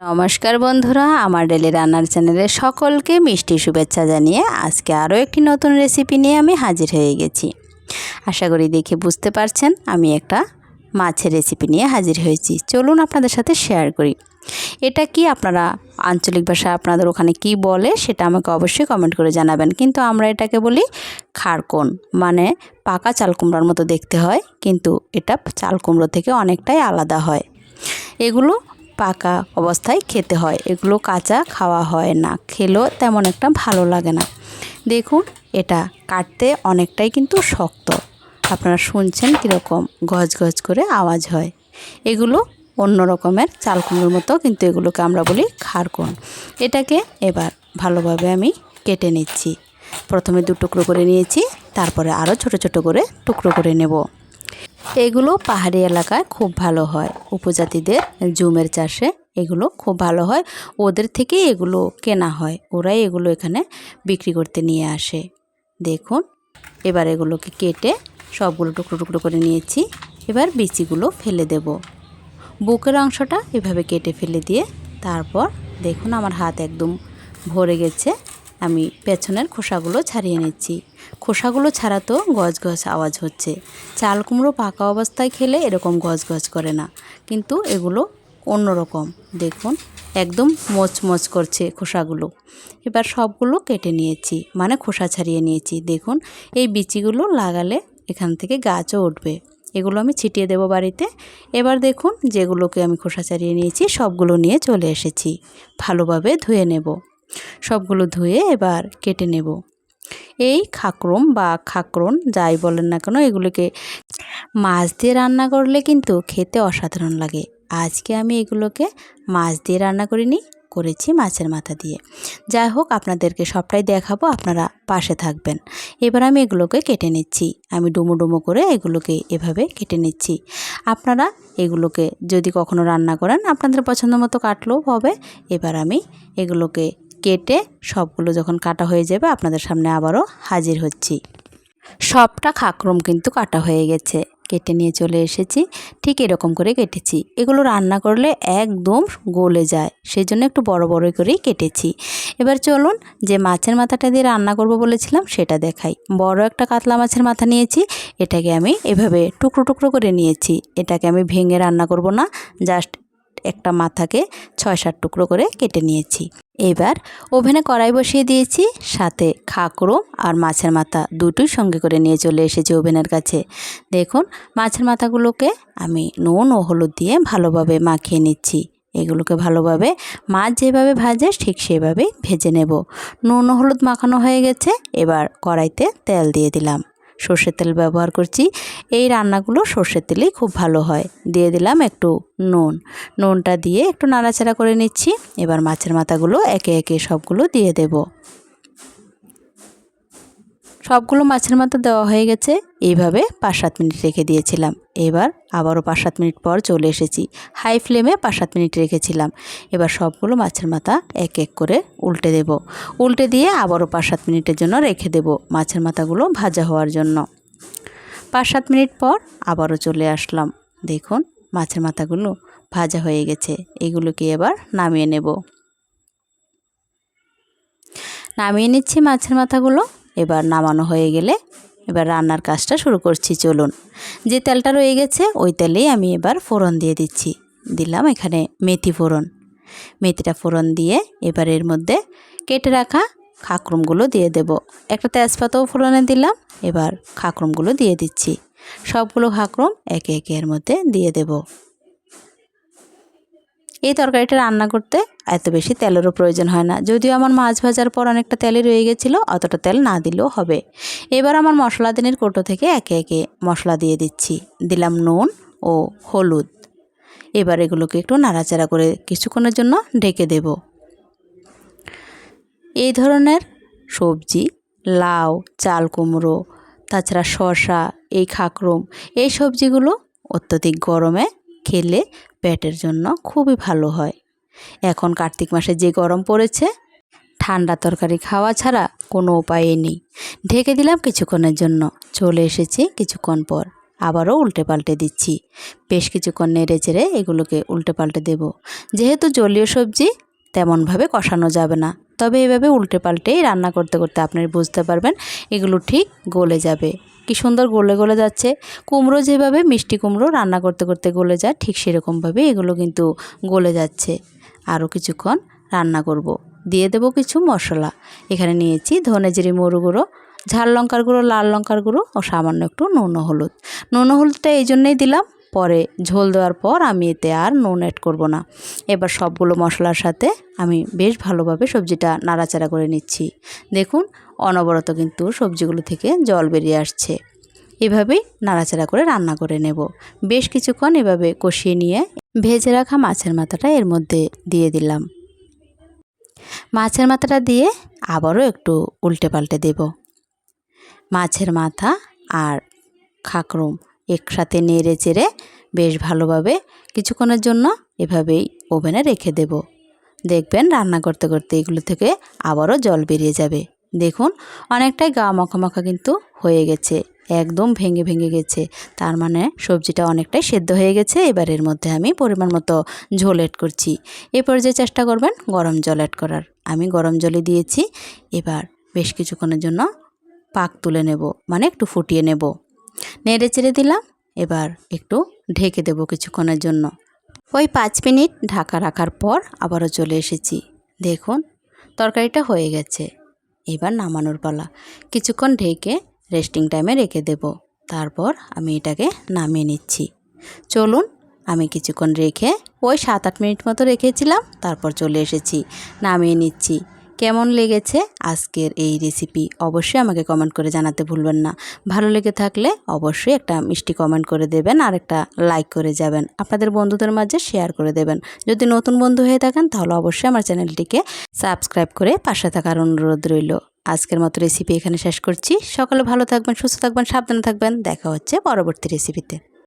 নমস্কার বন্ধুরা, আমার ডেলি রান্নার চ্যানেলে সকলকে মিষ্টি শুভেচ্ছা জানিয়ে আজকে আরও একটি নতুন রেসিপি নিয়ে আমি হাজির হয়ে গেছি। আশা করি দেখে বুঝতে পারছেন আমি একটা মাছের রেসিপি নিয়ে হাজির হয়েছি। চলুন আপনাদের সাথে শেয়ার করি। এটা কি? আপনারা আঞ্চলিক ভাষা আপনাদের ওখানে কি বলে সেটা আমাকে অবশ্যই কমেন্ট করে জানাবেন। কিন্তু আমরা এটাকে বলি খারকোন মানে পাকা চাল কুমড়ার মতো দেখতে হয়, কিন্তু এটা চাল কুমড়ো থেকে অনেকটাই আলাদা হয়। এগুলো পাকা অবস্থায় খেতে হয়। এগুলো কাঁচা খাওয়া হয় না। খেলেও তেমন একটা ভালো লাগে না। দেখুন, এটা কাটতে অনেকটাই কিন্তু শক্ত। আপনারা শুনছেন কীরকম গজ গজ করে আওয়াজ হয়। এগুলো অন্য রকমের চাল মতো, কিন্তু এগুলোকে আমরা বলি খারকোন। এটাকে এবার ভালোভাবে আমি কেটে নিচ্ছি। প্রথমে দু টুকরো করে নিয়েছি, তারপরে আরও ছোট ছোট করে টুকরো করে নেব। এগুলো পাহাড়ি এলাকায় খুব ভালো হয়। উপজাতিদের জুমের চাষে এগুলো খুব ভালো হয়। ওদের থেকেই এগুলো কেনা হয়। ওরাই এগুলো এখানে বিক্রি করতে নিয়ে আসে। দেখুন, এবার এগুলোকে কেটে সবগুলো টুকরো টুকরো করে নিয়েছি। এবার বিচিগুলো ফেলে দেব। বুকের অংশটা এভাবে কেটে ফেলে দিয়ে তারপর দেখুন আমার হাত একদম ভরে গেছে। আমি পেছনের খোসাগুলো ছাড়িয়ে নিচ্ছি। খোসাগুলো ছাড়া তো গজ গজ আওয়াজ হচ্ছে। চাল কুমড়ো পাকা অবস্থায় খেলে এরকম গজ গজ করে না। কিন্তু এগুলো অন্যরকম। দেখুন, একদম মচমচ করছে খোসাগুলো। এবার সবগুলো কেটে নিয়েছি মানে খোসা ছাড়িয়ে নিয়েছি। দেখুন, এই বিচিগুলো লাগালে এখান থেকে গাছও উঠবে। এগুলো আমি ছিটিয়ে দেব বাড়িতে। এবার দেখুন, যেগুলোকে আমি খোসা ছাড়িয়ে নিয়েছি, সবগুলো নিয়ে চলে এসেছি। ভালোভাবে ধুয়ে নেব। সবগুলো ধুয়ে এবার কেটে নেব। এই খাকরম বা খাকরন যাই বলেন না কেন, এগুলোকে মাছ দিয়ে রান্না করলে কিন্তু খেতে অসাধারণ লাগে। আজকে আমি এগুলোকে মাছ দিয়ে রান্না করিনি, করেছি মাছের মাথা দিয়ে। যাই হোক, আপনাদেরকে সবটাই দেখাবো, আপনারা পাশে থাকবেন। এবার আমি এগুলোকে কেটে নিচ্ছি। আমি ডুমো ডুমো করে এগুলোকে এভাবে কেটে নিচ্ছি। আপনারা এগুলোকে যদি কখনো রান্না করেন, আপনাদের পছন্দ মতো কাটলেও হবে। এবার আমি এগুলোকে কেটে সবগুলো যখন কাটা হয়ে যাবে, আপনাদের সামনে আবারও হাজির হচ্ছি। সবটা খাকরম কিন্তু কাটা হয়ে গেছে। কেটে নিয়ে চলে এসেছি। ঠিক এরকম করে কেটেছি। এগুলো রান্না করলে একদম গলে যায়। সেই জন্য একটু বড় বড় করেই কেটেছি। এবার চলুন যে মাছের মাথাটা দিয়ে রান্না করব বলেছিলাম, সেটা দেখাই। বড় একটা কাতলা মাছের মাথা নিয়েছি। এটাকে আমি এভাবে টুকরো টুকরো করে নিয়েছি। এটাকে আমি ভেঙে রান্না করব না। জাস্ট একটা মাথাকে ছয় সাত টুকরো করে কেটে নিয়েছি। এবার ওভেনে কড়াই বসিয়ে দিয়েছি, সাথে খাকরো আর মাছের মাথা দুটোই সঙ্গে করে নিয়ে চলে এসেছি ওভেনের কাছে। দেখুন, মাছের মাথাগুলোকে আমি নুন ও হলুদ দিয়ে ভালোভাবে মাখিয়ে নিচ্ছি। এগুলোকে ভালোভাবে মাছ যেভাবে ভাজে ঠিক সেভাবেই ভেজে নেব। নুন হলুদ মাখানো হয়ে গেছে, এবার কড়াইতে তেল দিয়ে দিলাম। সর্ষের তেল ব্যবহার করছি। এই রান্নাগুলো সর্ষের তেলেই খুব ভালো হয়। দিয়ে দিলাম একটু নুন। নুনটা দিয়ে একটু নাড়াচাড়া করে নিচ্ছি। এবার মাছের মাথাগুলো একে একে সবগুলো দিয়ে দেব। সবগুলো মাছের মাথা দেওয়া হয়ে গেছে। এইভাবে পাঁচ সাত মিনিট রেখে দিয়েছিলাম। এবার আবারও পাঁচ সাত মিনিট পর চলে এসেছি। হাই ফ্লেমে পাঁচ সাত মিনিট রেখেছিলাম। এবার সবগুলো মাছের মাথা এক এক করে উল্টে দেব। উল্টে দিয়ে আবারও পাঁচ সাত মিনিটের জন্য রেখে দেব মাছের মাথাগুলো ভাজা হওয়ার জন্য। পাঁচ সাত মিনিট পর আবারও চলে আসলাম। দেখুন, মাছের মাথাগুলো ভাজা হয়ে গেছে। এগুলোকে এবার নামিয়ে নেব। নামিয়ে নিচ্ছি মাছের মাথাগুলো। এবার নামানো হয়ে গেলে এবার রান্নার কাজটা শুরু করছি, চলুন। যে তেলটা রয়ে গেছে, ওই তেলেই আমি এবার ফোড়ন দিয়ে দিচ্ছি। দিলাম এখানে মেথি ফোড়ন। মেথিটা ফোড়ন দিয়ে এবার এর মধ্যে কেটে রাখা খাকরুমগুলো দিয়ে দেব। একটা তেজপাতাও ফোড়নে দিলাম, এবার খাকরুমগুলো দিয়ে দিচ্ছি। সবগুলো খাকরুম একে একে এর মধ্যে দিয়ে দেব। এই তরকারিটা রান্না করতে এত বেশি তেলেরও প্রয়োজন হয় না। যদিও আমার মাছ ভাজার পর অনেকটা তেলই রয়ে গেছিল, অতটা তেল না দিলেও হবে। এবার আমার মশলা দিনের কোটো থেকে একে একে মশলা দিয়ে দিচ্ছি। দিলাম নুন ও হলুদ। এবার এগুলোকে একটু নাড়াচাড়া করে কিছুক্ষণের জন্য ঢেকে দেব। এই ধরনের সবজি, লাউ, চাল কুমড়ো, তাছাড়া শসা, এই খাকরুম, এই সবজিগুলো অত্যধিক গরমে খেলে পেটের জন্য খুবই ভালো হয়। এখন কার্তিক মাসে যে গরম পড়েছে, ঠান্ডা তরকারি খাওয়া ছাড়া কোনো উপায়ই নেই। ঢেকে দিলাম কিছুক্ষণের জন্য, চলে এসেছি কিছুক্ষণ পর। আবারও উল্টে পাল্টে দিচ্ছি। বেশ কিছুক্ষণ নেড়ে চেড়ে এগুলোকে উল্টে পাল্টে দেব। যেহেতু জলীয় সবজি তেমনভাবে কষানো যাবে না। তবে এভাবে উল্টে পাল্টেই রান্না করতে করতে আপনি বুঝতে পারবেন এগুলো ঠিক গলে যাবে। কি সুন্দর গলে গলে যাচ্ছে। কুমড়ো যেভাবে মিষ্টি কুমড়ো রান্না করতে করতে গলে যায়, ঠিক সেরকমভাবে এগুলো কিন্তু গলে যাচ্ছে। আরও কিছুক্ষণ রান্না করব। দিয়ে দেব কিছু মশলা। এখানে নিয়েছি ধনে জিরে, মরু গুঁড়ো, ঝাল লঙ্কার গুঁড়ো, লাল লঙ্কার গুঁড়ো ও সামান্য একটু নুন হলুদ। নুন হলুদটা এই জন্যই দিলাম পরে ঝোল দেওয়ার পর আমি এতে আর নুন অ্যাড করব না। এবার সবগুলো মশলার সাথে আমি বেশ ভালোভাবে সবজিটা নাড়াচাড়া করে নিচ্ছি। দেখুন, অনবরত কিন্তু সবজিগুলো থেকে জল বেরিয়ে আসছে। এভাবেই নাড়াচাড়া করে রান্না করে নেব। বেশ কিছুক্ষণ এভাবে কষিয়ে নিয়ে ভেজে রাখা মাছের মাথাটা এর মধ্যে দিয়ে দিলাম। মাছের মাথাটা দিয়ে আবারও একটু উল্টে পাল্টে দেব। মাছের মাথা আর খাকরুম একসাথে নেড়ে চেড়ে বেশ ভালোভাবে কিছুক্ষণের জন্য এভাবেই ওভেনে রেখে দেব। দেখবেন রান্না করতে করতে এগুলো থেকে আবারও জল বেরিয়ে যাবে। দেখুন, অনেকটাই গা মাখা কিন্তু হয়ে গেছে, একদম ভেঙে ভেঙে গেছে। তার মানে সবজিটা অনেকটাই সেদ্ধ হয়ে গেছে। এবার এর মধ্যে আমি পরিমাণ মতো ঝোল অ্যাড করছি। এ যে চেষ্টা করবেন গরম জল অ্যাড করার। আমি গরম জলে দিয়েছি। এবার বেশ কিছুক্ষণের জন্য পাক তুলে নেব মানে একটু ফুটিয়ে নেব। নেড়ে চেড়ে দিলাম। এবার একটু ঢেকে দেবো কিছুক্ষণের জন্য। ওই পাঁচ মিনিট ঢাকা রাখার পর আবারও চলে এসেছি। দেখুন, তরকারিটা হয়ে গেছে। এবার নামানোর পালা। কিছুক্ষণ ঢেকে রেস্টিং টাইমে রেখে দেব। তারপর আমি এটাকে নামিয়ে নিচ্ছি। চলুন, আমি কিছুক্ষণ রেখে ওই সাত আট মিনিট মতো রেখেছিলাম, তারপর চলে এসেছি। নামিয়ে নিচ্ছি। কেমন লেগেছে আজকের এই রেসিপি অবশ্যই আমাকে কমেন্ট করে জানাতে ভুলবেন না। ভালো লেগে থাকলে অবশ্যই একটা মিষ্টি কমেন্ট করে দেবেন আর একটা লাইক করে যাবেন। আপনাদের বন্ধুদের মাঝে শেয়ার করে দেবেন। যদি নতুন বন্ধু হয়ে থাকেন তাহলে অবশ্যই আমার চ্যানেলটিকে সাবস্ক্রাইব করে পাশে থাকার অনুরোধ রইল। আজকের মতো রেসিপি এখানে শেষ করছি। সকালে ভালো থাকবেন, সুস্থ থাকবেন, সাবধানে থাকবেন। দেখা হচ্ছে পরবর্তী রেসিপিতে